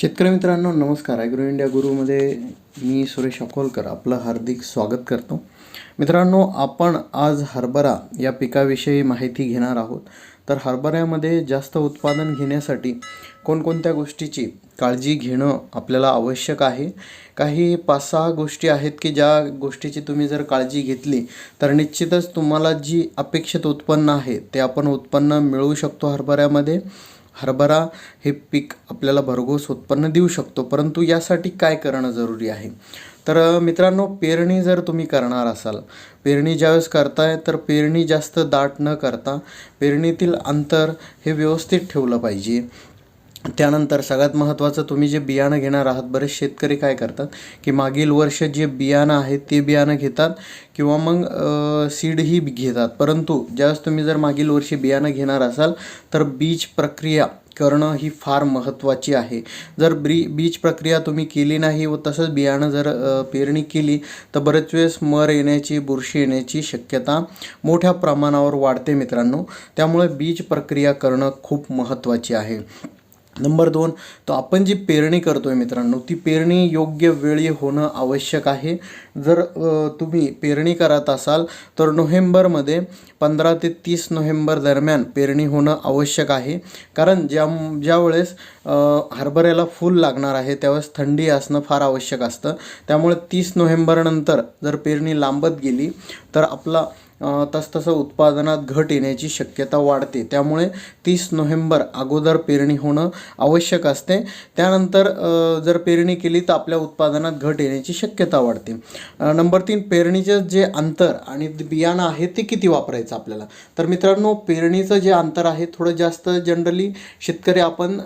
शेतकरी मित्रांनो नमस्कार. ॲग्रो इंडिया गुरुमध्ये मी सुरेश अकोलकर आपलं हार्दिक स्वागत करतो. मित्रांनो आपण आज हरभरा या पिकाविषयी माहिती घेणार आहोत. तर हरभऱ्यामध्ये जास्त उत्पादन घेण्यासाठी कोणकोणत्या गोष्टीची काळजी घेणं आपल्याला आवश्यक आहे? काही पाच सहा गोष्टी आहेत की ज्या गोष्टीची तुम्ही जर काळजी घेतली तर निश्चितच तुम्हाला जी अपेक्षित उत्पन्न आहे ते आपण उत्पन्न मिळवू शकतो हरभऱ्यामध्ये. हरभरा हे पीक आपल्याला भरघोस उत्पन्न देऊ शकतो. परंतु यासाठी काय करणं जरुरी आहे? तर मित्रांनो पेरणी जर तुम्ही करणार असाल पेरणी ज्यावेळेस करताय तर पेरणी जास्त दाट न करता पेरणीतील अंतर हे व्यवस्थित ठेवलं पाहिजे. त्यानंतर सगळ्यात महत्त्वाचं तुम्ही जे बियाणं घेणार आहात बरेच शेतकरी काय करतात की मागील वर्ष जे बियाणं आहे ते बियाणं घेतात किंवा मग सीडही घेतात. परंतु ज्यावेळेस तुम्ही जर मागील वर्षी बियाणं घेणार असाल तर बीज प्रक्रिया करणं ही फार महत्त्वाची आहे. जर ब्री बीज प्रक्रिया तुम्ही केली नाही व तसंच बियाणं जर पेरणी केली तर बरेच वेळेस मर येण्याची बुरशी येण्याची शक्यता मोठ्या प्रमाणावर वाढते मित्रांनो. त्यामुळे बीज प्रक्रिया करणं खूप महत्त्वाची आहे. नंबर दोन तो आपण जी पेरणी करतो आहे मित्रांनो ती पेरणी योग्य वेळी होणं आवश्यक आहे. जर तुम्ही पेरणी करत असाल तर नोव्हेंबरमध्ये पंधरा ते तीस नोव्हेंबर दरम्यान पेरणी होणं आवश्यक आहे. कारण ज्या ज्यावेळेस हरभऱ्याला फूल लागणार आहे त्यावेळेस थंडी असणं फार आवश्यक असतं. त्यामुळे तीस नोव्हेंबरनंतर जर पेरणी लांबत गेली तर आपला तसतसं उत्पादनात घट येण्याची शक्यता वाढते. त्यामुळे तीस नोव्हेंबर अगोदर पेरणी होणं आवश्यक असते. त्यानंतर जर पेरणी केली तर आपल्या उत्पादनात घट येण्याची शक्यता वाढते. नंबर तीन पेरणीचं जे अंतर आणि बियाणं आहे ते किती वापरायचं? आपल्याला. तर मित्रांनो पेरणीचं जे अंतर आहे थोडं जास्त जनरली शेतकरी आपण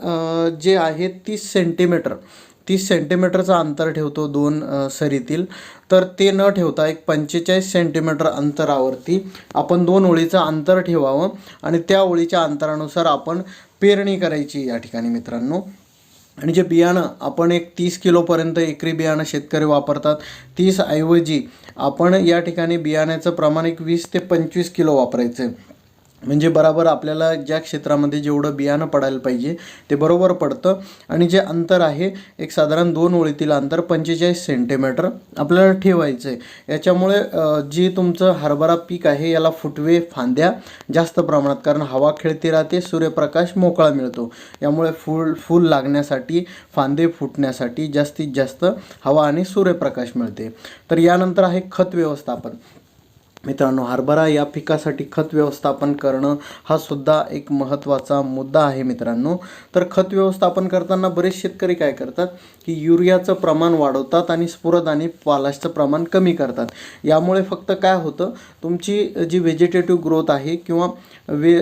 जे आहे तीस सेंटीमीटर तीस सेंटीमीटरचं अंतर ठेवतो दोन सरीतील. तर ते न ठेवता एक पंचेचाळीस सेंटीमीटर अंतरावरती आपण दोन ओळीचं अंतर ठेवावं आणि त्या ओळीच्या अंतरानुसार आपण पेरणी करायची या ठिकाणी मित्रांनो. आणि जे बियाणं आपण एक तीस किलोपर्यंत एकरी बियाणं शेतकरी वापरतात तीस ऐवजी आपण या ठिकाणी बियाण्याचं प्रमाण एक वीस ते पंचवीस किलो वापरायचं आहे. म्हणजे बराबर आपल्याला ज्या क्षेत्रामध्ये जेवढं बियाणं पडायला पाहिजे ते बरोबर पडतं. आणि जे अंतर आहे एक साधारण दोन ओळीतील अंतर पंचेचाळीस सेंटीमीटर आपल्याला ठेवायचं आहे याच्यामुळे जे जी तुमचं हरभरा पीक आहे याला फुटवे फांद्या जास्त प्रमाणात कारण हवा खेळती राहते सूर्यप्रकाश मोकळा मिळतो. यामुळे फूल फूल लागण्यासाठी फांदे फुटण्यासाठी जास्तीत जास्त हवा आणि सूर्यप्रकाश मिळते. तर यानंतर आहे खत व्यवस्थापन. मित्रांनो हरभरा या पिकासाठी खत व्यवस्थापन करणं हा सुद्धा एक महत्त्वाचा मुद्दा आहे मित्रांनो. तर खत व्यवस्थापन करताना बरेच शेतकरी काय करतात की युरियाचं प्रमाण वाढवतात आणि स्फुरद आणि पालाशचं प्रमाण कमी करतात. यामुळे फक्त काय होतं तुमची जी व्हेजिटेटिव्ह ग्रोथ आहे किंवा वे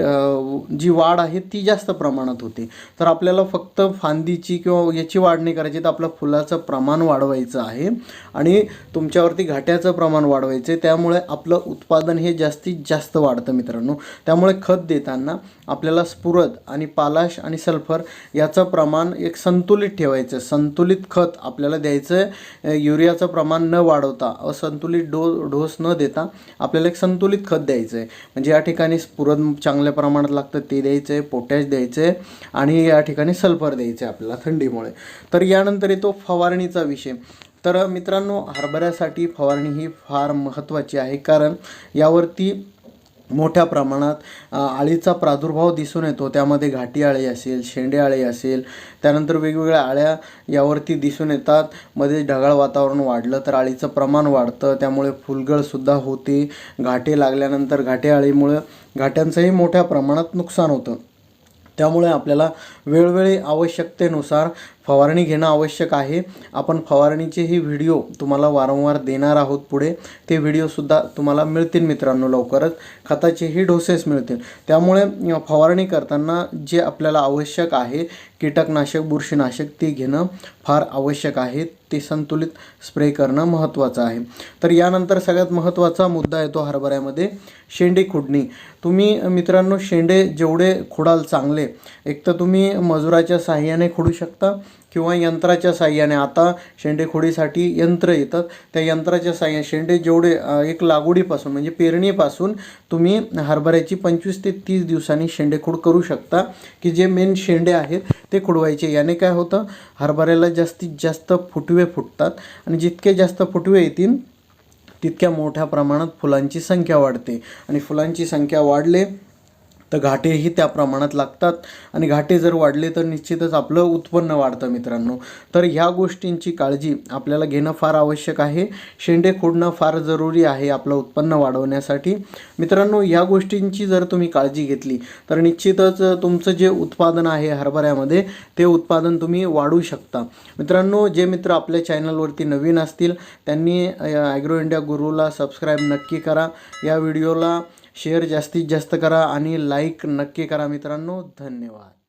जी वाढ आहे ती जास्त प्रमाणात होते. तर आपल्याला फक्त फांदीची किंवा याची वाढ नाही करायची तर आपलं फुलाचं प्रमाण वाढवायचं आहे आणि तुमच्यावरती घाट्याचं प्रमाण वाढवायचं आहे त्यामुळे आपलं उत्पादन हे जास्तीत जास्त वाढतं मित्रांनो. त्यामुळे खत देताना आपल्याला स्फुरद आणि पालाश आणि सल्फर याचं प्रमाण एक संतुलित ठेवायचं. संतुलित खत आपल्याला द्यायचं आहे युरियाचं प्रमाण न वाढवता असंतुलित डो डोस न देता आपल्याला एक संतुलित खत द्यायचं आहे म्हणजे या ठिकाणी स्फुरद चांगल्या प्रमाणात लागतं ते द्यायचं आहे पोटॅश द्यायचं आहे आणि या ठिकाणी सल्फर द्यायचं आहे आपल्याला थंडीमुळे. तर यानंतर येतो फवारणीचा विषय. तर मित्रांनो हरभऱ्यासाठी फवारणी ही फार महत्त्वाची आहे. कारण यावरती मोठ्या प्रमाणात आळीचा प्रादुर्भाव दिसून येतो. त्यामध्ये घाटी आळी असेल शेंडे आळी असेल त्यानंतर वेगवेगळ्या आळ्या यावरती दिसून येतात. मध्ये ढगाळ वातावरण वाढलं तर आळीचं प्रमाण वाढतं. त्यामुळे फुलगळसुद्धा होते. घाटे लागल्यानंतर घाटे आळीमुळं घाट्यांचंही मोठ्या प्रमाणात नुकसान होतं. त्यामुळे आपल्याला वेळोवेळी आवश्यकतेनुसार फवारणी घेणं आवश्यक आहे. आपण फवारणीचे हे व्हिडिओ तुम्हाला वारंवार देणार आहोत पुढे. ते व्हिडिओसुद्धा तुम्हाला मिळतील मित्रांनो लवकरच. खताचेही डोसेस मिळतील. त्यामुळे फवारणी करताना जे आपल्याला आवश्यक आहे कीटकनाशक बुरशीनाशक ते घेणं फार आवश्यक आहे. ते संतुलित स्प्रे करणं महत्त्वाचं आहे. तर यानंतर सगळ्यात महत्त्वाचा मुद्दा येतो हरभऱ्यामध्ये शेंडे खुडणी. तुम्ही मित्रांनो शेंडे जेवढे खुडाल चांगले एक तर तुम्ही मजुराच्या साहाय्याने खुडू शकता किंवा यंत्राच्या साह्याने. आता शेंडेखोडीसाठी यंत्र येतात त्या यंत्राच्या साह्याने शेंडे जेवढे एक लागवडीपासून म्हणजे पेरणीपासून तुम्ही हरभऱ्याची पंचवीस ते तीस दिवसांनी शेंडेखोड करू शकता. की जे मेन शेंडे आहेत ते खुडवायचे. याने काय होतं? हरभऱ्याला जास्तीत जास्त फुटवे फुटतात. आणि जितके जास्त फुटवे येतील तितक्या मोठ्या प्रमाणात फुलांची संख्या वाढते. आणि फुलांची संख्या वाढले तर घाटेही त्या प्रमाणात लागतात. आणि घाटे जर वाढले तर निश्चितच आपलं उत्पन्न वाढतं मित्रांनो. तर ह्या गोष्टींची काळजी आपल्याला घेणं फार आवश्यक आहे. शेंडे खोडणं फार जरुरी आहे आपलं उत्पन्न वाढवण्यासाठी. मित्रांनो ह्या गोष्टींची जर तुम्ही काळजी घेतली तर निश्चितच तुमचं जे उत्पादन आहे हरभऱ्यामध्ये ते उत्पादन तुम्ही वाढवू शकता. मित्रांनो जे मित्र आपल्या चॅनलवरती नवीन असतील त्यांनी ॲग्रो इंडिया गुरुला सबस्क्राईब नक्की करा. या व्हिडिओला शेअर जास्तीत जास्त करा आणि लाईक नक्की करा मित्रांनो. धन्यवाद.